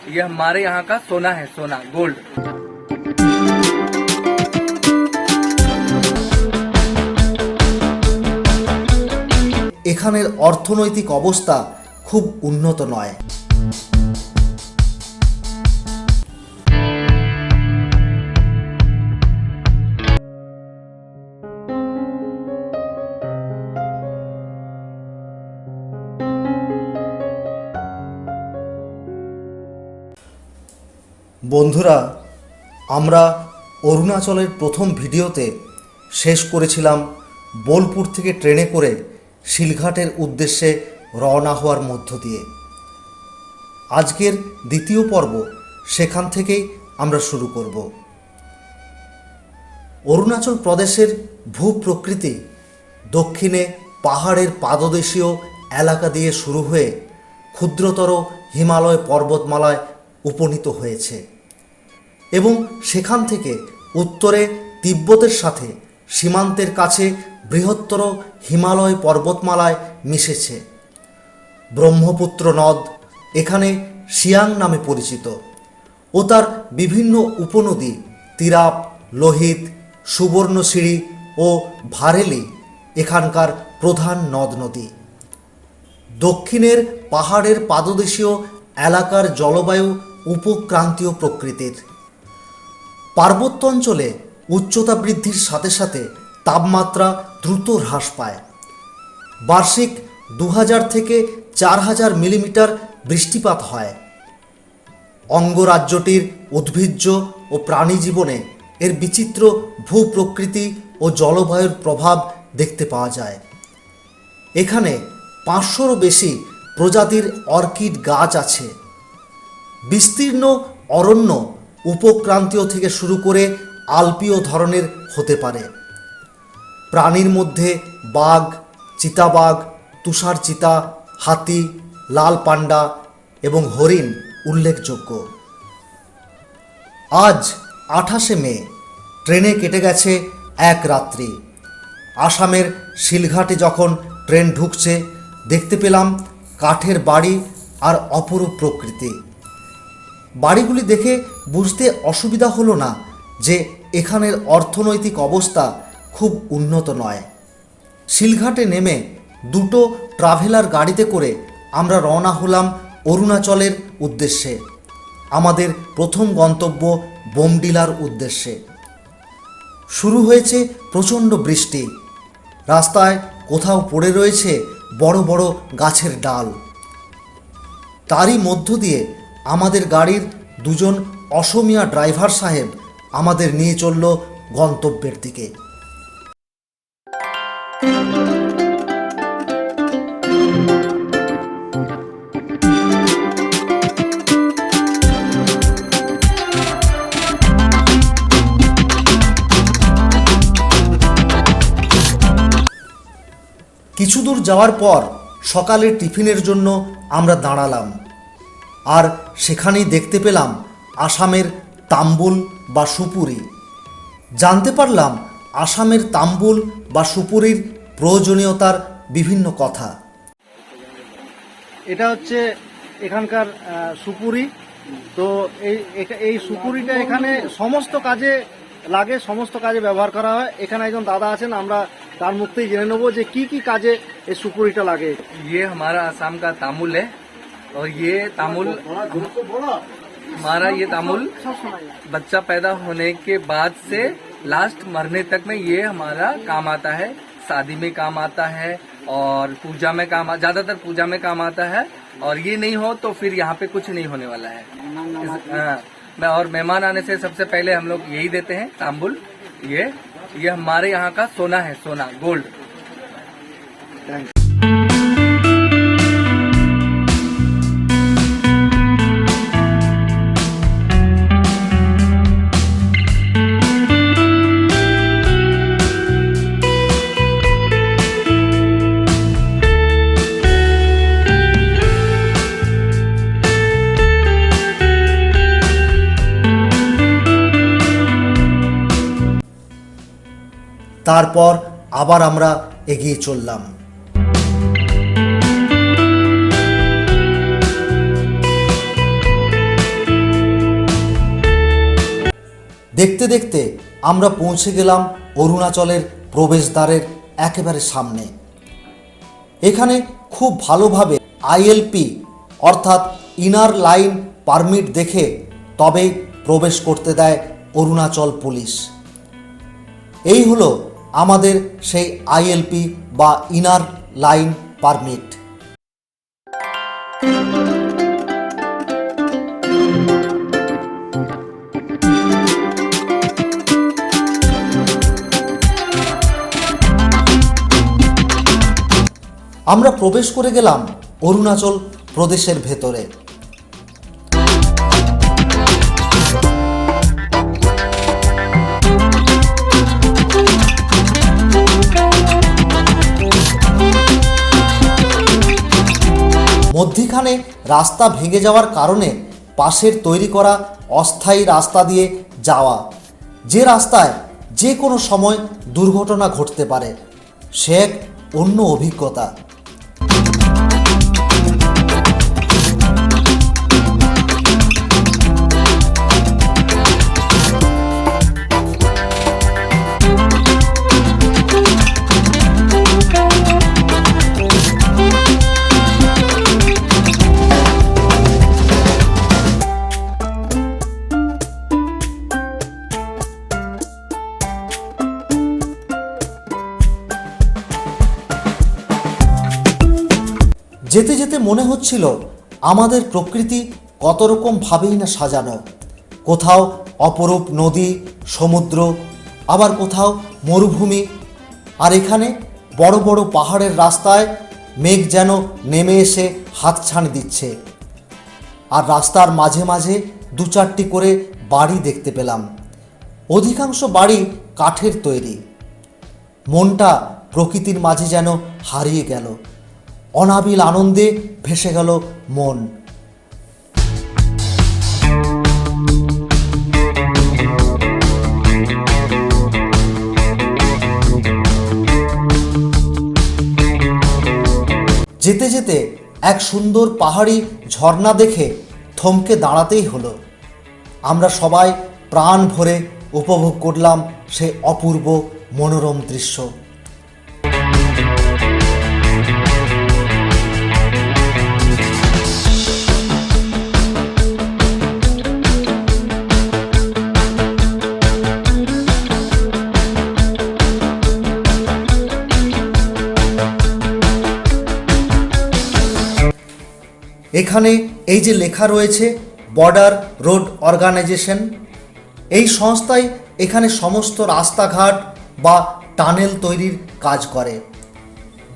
ये हमारे यहाँ का सोना है सोना गोल्ड এখানের অর্থনৈতিক অবস্থা খুব উন্নত নয় বন্ধুরা, আমরা অরুণাচলের প্রথম ভিডিওতে শেষ করেছিলাম বোলপুর থেকে ট্রেনে করে শিলঘাটের উদ্দেশ্যে রওনা হওয়ার মধ্য দিয়ে। আজকের দ্বিতীয় পর্ব সেখান থেকেই আমরা শুরু করব। অরুণাচল প্রদেশের ভূপ্রকৃতি দক্ষিণে পাহাড়ের পাদদেশীয় এলাকা দিয়ে শুরু হয়ে ক্ষুদ্রতর হিমালয় পর্বতমালায় উপনীত হয়েছে। এবং সেখান থেকে উত্তরে তিব্বতের সাথে সীমান্তের কাছে বৃহত্তর হিমালয় পর্বতমালায় মিশেছে। ব্রহ্মপুত্র নদ এখানে সিয়াং নামে পরিচিত ও তার বিভিন্ন উপনদী তিরাপ, লোহিত সুবর্ণশিরি ও ভারেলি এখানকার প্রধান নদ নদী। দক্ষিণের পাহাড়ের পাদদেশীয় এলাকার জলবায়ু উপক্রান্তীয় প্রকৃতির। পার্বত্য অঞ্চলে উচ্চতা বৃদ্ধির সাথে সাথে তাপমাত্রা দ্রুত হ্রাস পায়। বার্ষিক দু হাজার থেকে চার হাজার মিলিমিটার বৃষ্টিপাত হয়। অঙ্গরাজ্যটির উদ্ভিজ্জ ও প্রাণী জীবনে এর বিচিত্র ভূপ্রকৃতি ও জলবায়ুর প্রভাব দেখতে পাওয়া যায়। এখানে পাঁচশোরও বেশি প্রজাতির অর্কিড গাছ আছে। বিস্তীর্ণ অরণ্য উপক্রান্তীয় থেকে শুরু করে আলপীয় ধরনের হতে পারে। প্রাণীর মধ্যে বাঘ, চিতাবাঘ, তুষার চিতা, হাতি, লাল পান্ডা এবং হরিণ উল্লেখযোগ্য। আজ আঠাশে মে, ট্রেনে কেটে গেছে এক রাত্রি। আসামের শিলঘাটে যখন ট্রেন ঢুকছে, দেখতে পেলাম কাঠের বাড়ি আর অপরূপ প্রকৃতি। বাড়িগুলি দেখে বুঝতে অসুবিধা হলো না যে এখানের অর্থনৈতিক অবস্থা খুব উন্নত নয়। শিলঘাটে নেমে দুটো ট্রাভেলার গাড়িতে করে আমরা রওনা হলাম অরুণাচলের উদ্দেশ্যে। আমাদের প্রথম গন্তব্য বোমডিলার উদ্দেশ্যে। শুরু হয়েছে প্রচণ্ড বৃষ্টি। রাস্তায় কোথাও পড়ে রয়েছে বড় বড় গাছের ডাল। তারই মধ্য দিয়ে আমাদের গাড়ির দুজন অসমিয়া ড্রাইভার সাহেব আমাদের নিয়ে চলল গন্তব্যের দিকে। কিছু দূর যাওয়ার পর সকালের টিফিনের জন্য আমরা দাঁড়ালাম। আর সেখানেই দেখতে পেলাম আসামের তাম্বুল বা সুপুরি। জানতে পারলাম আসামের তাম্বুল বা সুপুরির প্রয়োজনীয়তার বিভিন্ন কথা। এটা হচ্ছে এখানকার সুপুরি। তো এই এই সুপুরিটা এখানে সমস্ত কাজে লাগে সমস্ত কাজে ব্যবহার করা হয়। এখানে একজন দাদা আছেন আমরা তার মুখ জেনে নেব যে কি কি কাজে এই সুপুরিটা লাগে। ইয়ে আমার আসাম কা তামুল হ্যাঁ और ये तामुल हमारा ये तामुल बच्चा पैदा होने के बाद से लास्ट मरने तक में ये हमारा काम आता है। शादी में काम आता है और पूजा में काम ज़्यादातर पूजा में काम आता है। और ये नहीं हो तो फिर यहाँ पे कुछ नहीं होने वाला है। इस- हाँ, मैं और मेहमान आने से सबसे पहले हम लोग यही देते हैं तांबुल। ये ये हमारे यहाँ का सोना है सोना गोल्ड। তারপর আবার আমরা এগিয়ে চললাম। দেখতে দেখতে আমরা পৌঁছে গেলাম অরুণাচলের প্রবেশদ্বারের একেবারে সামনে। এখানে খুব ভালোভাবে আইএলপি অর্থাৎ ইনার লাইন পারমিট দেখে তবেই প্রবেশ করতে দেয় অরুণাচল পুলিশ। এই হলো আমাদের সেই আইএলপি বা ইনার লাইন পারমিট। আমরা প্রবেশ করে গেলাম অরুণাচল প্রদেশের ভেতরে। মধ্যিখানে রাস্তা ভেঙে যাওয়ার কারণে পাশের তৈরি করা অস্থায়ী রাস্তা দিয়ে যাওয়া। যে রাস্তায় যে কোনো সময় দুর্ঘটনা ঘটতে পারে। সে এক অন্য অভিজ্ঞতা। যেতে যেতে মনে হচ্ছিল আমাদের প্রকৃতি কত রকম ভাবেই না সাজানো। কোথাও অপরূপ নদী, সমুদ্র, আবার কোথাও মরুভূমি। আর এখানে বড় বড় পাহাড়ের রাস্তায় মেঘ যেন নেমে এসে হাত হাতছানি দিচ্ছে। আর রাস্তার মাঝে মাঝে দু চারটি করে বাড়ি দেখতে পেলাম। অধিকাংশ বাড়ি কাঠের তৈরি। মনটা প্রকৃতির মাঝে যেন হারিয়ে গেল। অনাবিল আনন্দে ভেসে গেল মন। যেতে যেতে এক সুন্দর পাহাড়ি ঝর্ণা দেখে থমকে দাঁড়াতেই হলো। আমরা সবাই প্রাণ ভরে উপভোগ করলাম সে অপূর্ব মনোরম দৃশ্য। এখানে এই যে লেখা রয়েছে বর্ডার রোড অর্গানাইজেশন এই সংস্থাই এখানে সমস্ত রাস্তাঘাট বা টানেল তৈরির কাজ করে।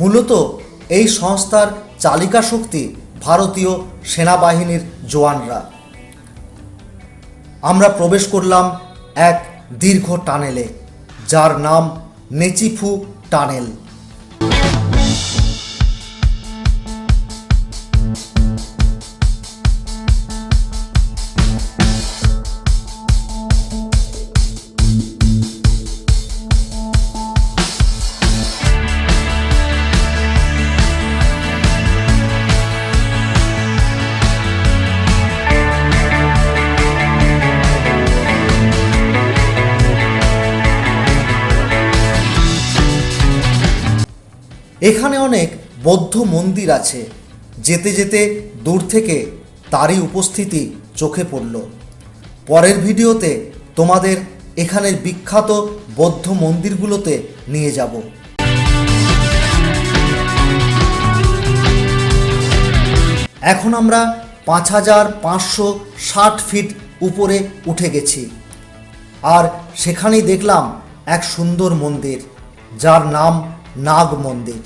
মূলত এই সংস্থার চালিকা শক্তি ভারতীয় সেনাবাহিনীর জওয়ানরা। আমরা প্রবেশ করলাম এক দীর্ঘ টানেলে, যার নাম নেচিফু টানেল। এখানে অনেক বৌদ্ধ মন্দির আছে। যেতে যেতে দূর থেকে তারই উপস্থিতি চোখে পড়ল। পরের ভিডিওতে তোমাদের এখানের বিখ্যাত বৌদ্ধ মন্দিরগুলোতে নিয়ে যাব। এখন আমরা পাঁচ হাজার পাঁচশো ষাট ফিট উপরে উঠে গেছি। আর সেখানেই দেখলাম এক সুন্দর মন্দির, যার নাম নাগ মন্দির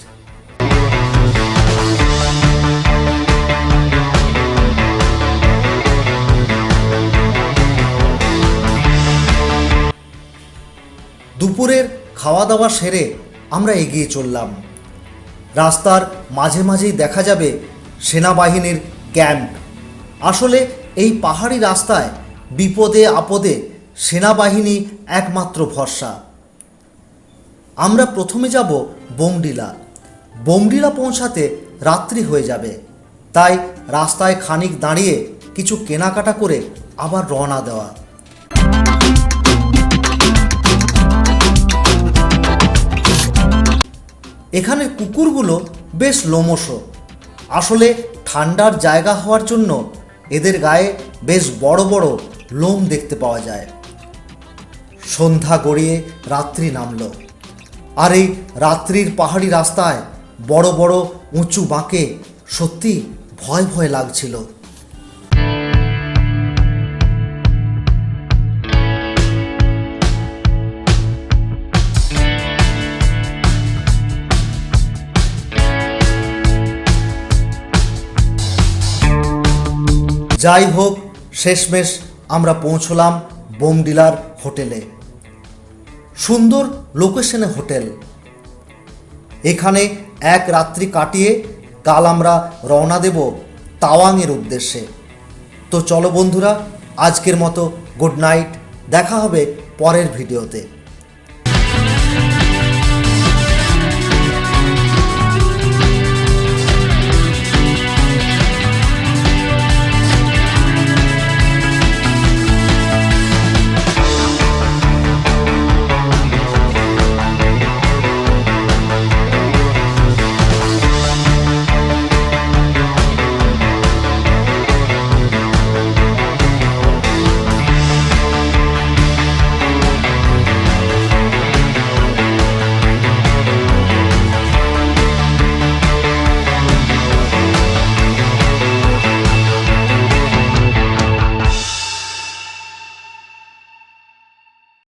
দুপুরের খাওয়া দাওয়া সেরে আমরা এগিয়ে চললাম। রাস্তার মাঝে মাঝেই দেখা যাবে সেনাবাহিনীর ক্যাম্প। আসলে এই পাহাড়ি রাস্তায় বিপদে আপদে সেনাবাহিনী একমাত্র ভরসা। আমরা প্রথমে যাব বোমডিলা বোমডিলা পৌঁছাতে রাত্রি হয়ে যাবে। তাই রাস্তায় খানিক দাঁড়িয়ে কিছু কেনাকাটা করে আবার রওনা দেওয়া। এখানে কুকুরগুলো বেশ লোমশ। আসলে ঠান্ডার জায়গা হওয়ার জন্য এদের গায়ে বেশ বড় বড় লোম দেখতে পাওয়া যায়। সন্ধ্যা গড়িয়ে রাত্রি নামলো। আর এই রাত্রির পাহাড়ি রাস্তায় বড় বড় উঁচু বাঁকে সত্যি ভয় ভয় লাগছিল। যাই হোক, শেষমেশ আমরা পৌঁছলাম বোমডিলার হোটেলে। সুন্দর লোকেশনে হোটেল। এখানে এক রাত্রি কাটিয়ে কাল আমরা রওনা দেব তাওয়াংয়ের উদ্দেশ্যে। তো চলো বন্ধুরা, আজকের মতো গুড নাইট দেখা হবে পরের ভিডিওতে